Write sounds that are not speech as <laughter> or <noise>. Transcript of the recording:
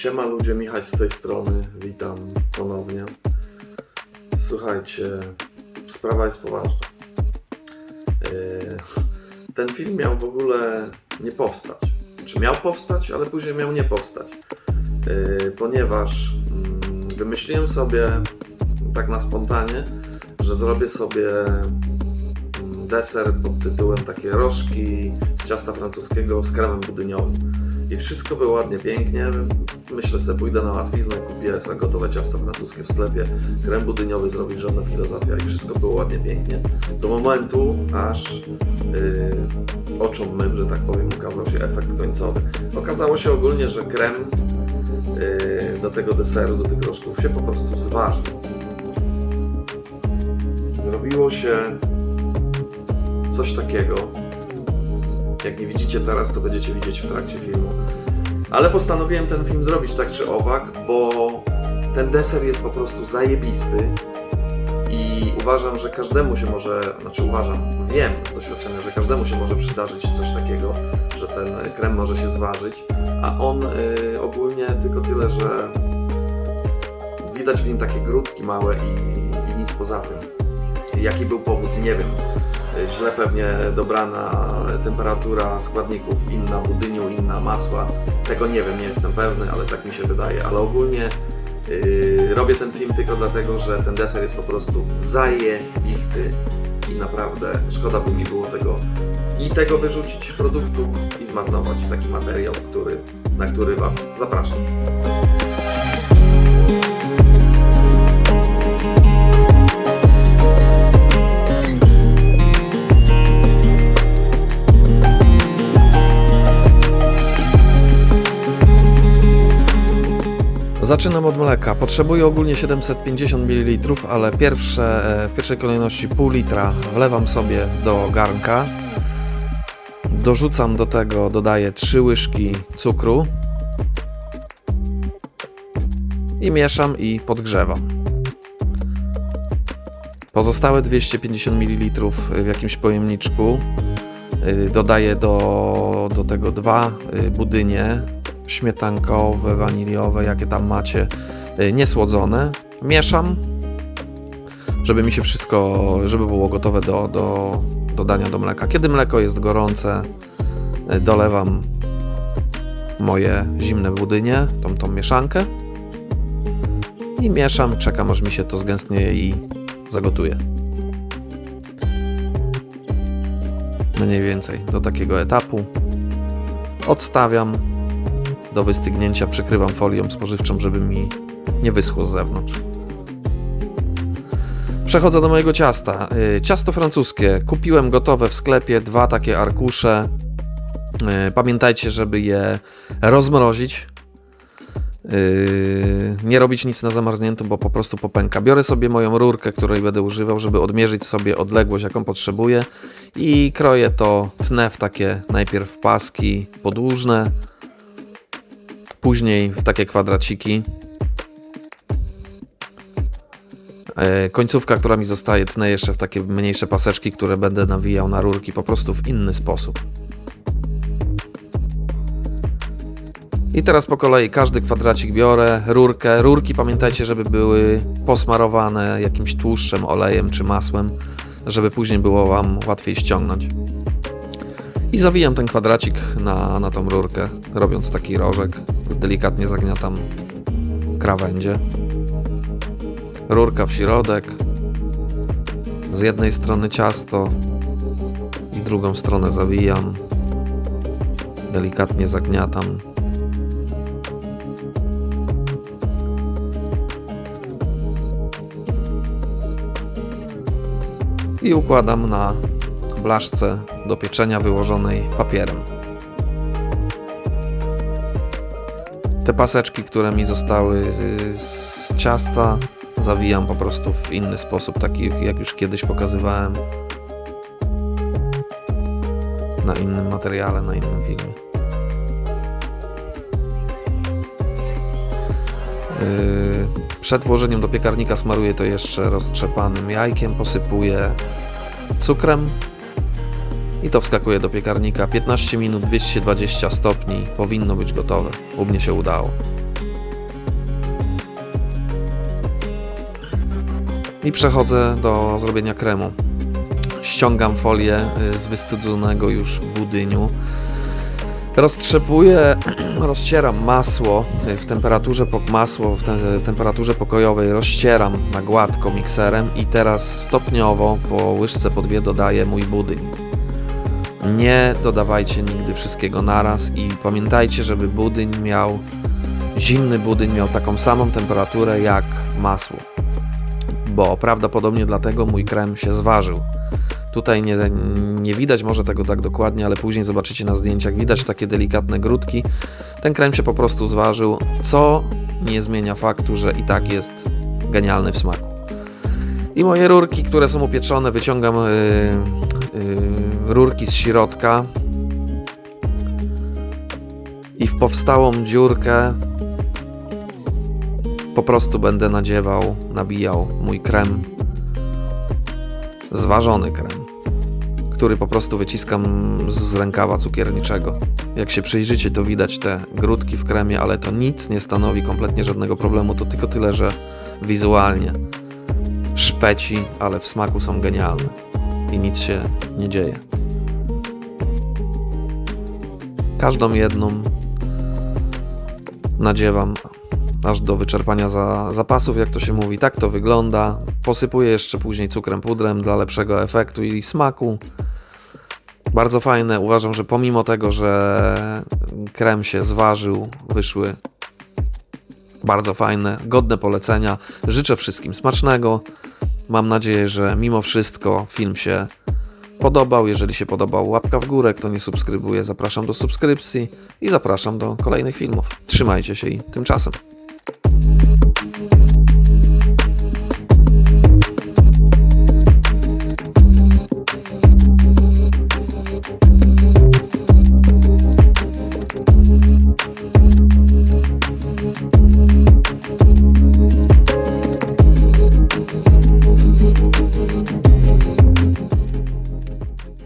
Siema ludzie, Michał z tej strony, witam ponownie. Słuchajcie, sprawa jest poważna. Yy, Ten film miał w ogóle nie powstać. Czy miał powstać, ale później miał nie powstać. Yy, Ponieważ mm, wymyśliłem sobie tak na spontanie, że zrobię sobie mm, deser pod tytułem takie rożki z ciasta francuskiego z kremem budyniowym. I wszystko było ładnie, pięknie. Myślę sobie, pójdę na łatwiznę, kupię sobie gotowe ciasto francuskie w sklepie, krem budyniowy zrobić, żadna filozofia i wszystko było ładnie, pięknie. Do momentu, aż yy, oczom mym, że tak powiem, ukazał się efekt końcowy. Okazało się ogólnie, że krem yy, do tego deseru, do tych rożków się po prostu zważył. Zrobiło się coś takiego, jak nie widzicie teraz, to będziecie widzieć w trakcie filmu. Ale postanowiłem ten film zrobić tak czy owak, bo ten deser jest po prostu zajebisty i uważam, że każdemu się może, znaczy uważam, wiem z doświadczenia, że każdemu się może przydarzyć coś takiego, że ten krem może się zważyć, a on y, ogólnie tylko tyle, że widać w nim takie grudki małe i, i nic poza tym. Jaki był powód, nie wiem źle pewnie dobrana temperatura składników, inna budyniu, inna masła. Tego nie wiem, nie jestem pewny, ale tak mi się wydaje. Ale ogólnie yy, robię ten film tylko dlatego, że ten deser jest po prostu zajebisty i naprawdę szkoda by mi było tego i tego wyrzucić produktu i zmarnować taki materiał, który, na który Was zapraszam. Zaczynam od mleka. Potrzebuję ogólnie 750 ml, ale pierwsze, e, w pierwszej kolejności pół litra wlewam sobie do garnka. Dorzucam do tego, dodaję 3 łyżki cukru i mieszam i podgrzewam. Pozostałe 250 ml w jakimś pojemniczku y, dodaję do, do tego dwa y, budynie śmietankowe, waniliowe, jakie tam macie, y, niesłodzone. Mieszam, żeby mi się wszystko, żeby było gotowe do, do dodania do mleka. Kiedy mleko jest gorące, y, dolewam moje zimne budynie, tą, tą mieszankę i mieszam, czekam aż mi się to zgęstnieje i zagotuje. Mniej więcej do takiego etapu. Odstawiam do wystygnięcia przykrywam folią spożywczą, żeby mi nie wyschło z zewnątrz. Przechodzę do mojego ciasta. Y, Ciasto francuskie. Kupiłem gotowe w sklepie dwa takie arkusze. Y, Pamiętajcie, żeby je rozmrozić. Y, Nie robić nic na zamarzniętym, bo po prostu popęka. Biorę sobie moją rurkę, której będę używał, żeby odmierzyć sobie odległość, jaką potrzebuję i kroję to, tnę w takie najpierw paski podłużne, później w takie kwadraciki. E, Końcówka, która mi zostaje, tnę jeszcze w takie mniejsze paseczki, które będę nawijał na rurki po prostu w inny sposób. I teraz po kolei każdy kwadracik biorę, rurkę. Rurki pamiętajcie, żeby były posmarowane jakimś tłuszczem, olejem czy masłem, żeby później było Wam łatwiej ściągnąć. I zawijam ten kwadracik na, na tą rurkę, robiąc taki rożek. Delikatnie zagniatam krawędzie. Rurka w środek. Z jednej strony ciasto i drugą stronę zawijam. Delikatnie zagniatam. I układam na blaszce do pieczenia wyłożonej papierem. Te paseczki, które mi zostały z- z ciasta, zawijam po prostu w inny sposób, taki jak już kiedyś pokazywałem na innym materiale, na innym filmie. Yy, Przed włożeniem do piekarnika smaruję to jeszcze roztrzepanym jajkiem, posypuję cukrem i to wskakuje do piekarnika. 15 minut 220 stopni powinno być gotowe. U mnie się udało. I przechodzę do zrobienia kremu. Ściągam folię y, z wystudzonego już budyniu. Roztrzepuję, <clears throat> rozcieram masło y, w temperaturze, masło w te, temperaturze pokojowej, rozcieram na gładko mikserem i teraz stopniowo po łyżce po dwie dodaję mój budyń. Nie dodawajcie nigdy wszystkiego naraz i pamiętajcie, żeby budyń miał zimny budyń miał taką samą temperaturę jak masło. Bo prawdopodobnie dlatego mój krem się zważył. Tutaj nie, nie widać może tego tak dokładnie, ale później zobaczycie na zdjęciach, widać takie delikatne grudki. Ten krem się po prostu zważył, co nie zmienia faktu, że i tak jest genialny w smaku. I moje rurki, które są upieczone, wyciągam yy, rurki z środka i w powstałą dziurkę po prostu będę nadziewał, nabijał mój krem, zważony krem, który po prostu wyciskam z rękawa cukierniczego. Jak się przyjrzycie, to widać te grudki w kremie, ale to nic nie stanowi kompletnie żadnego problemu, to tylko tyle, że wizualnie szpeci, ale w smaku są genialne i nic się nie dzieje. Każdą jedną nadziewam aż do wyczerpania za, zapasów, jak to się mówi. Tak to wygląda. Posypuję jeszcze później cukrem pudrem dla lepszego efektu i smaku. Bardzo fajne. Uważam, że pomimo tego, że krem się zważył, wyszły bardzo fajne, godne polecenia. Życzę wszystkim smacznego. Mam nadzieję, że mimo wszystko film się podobał. Jeżeli się podobał, łapka w górę. Kto nie subskrybuje, zapraszam do subskrypcji i zapraszam do kolejnych filmów. Trzymajcie się i tymczasem.